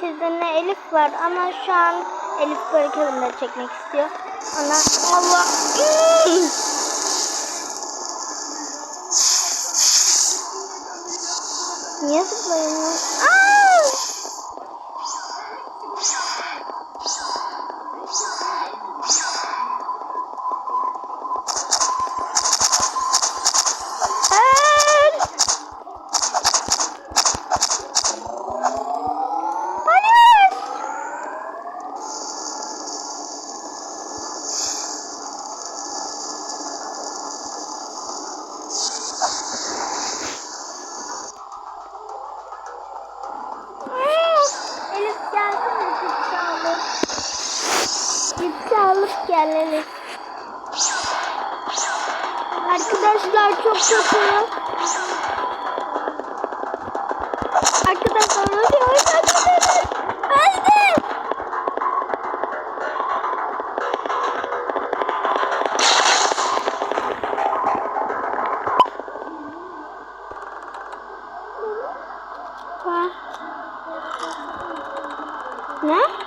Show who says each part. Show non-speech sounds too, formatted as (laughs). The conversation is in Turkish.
Speaker 1: sizinle Elif var ama şu an Elif böyle kalınları çekmek istiyor. Ona Allah. (laughs) Niye zıplayamıyor? Aa! Gelsene cipsi alıp. Cipsi alıp gel Elif. Arkadaşlar çok kötü. Arkadaşlar ölüyoruz. Arkadaşlar. Öldü. Ha. 嗯？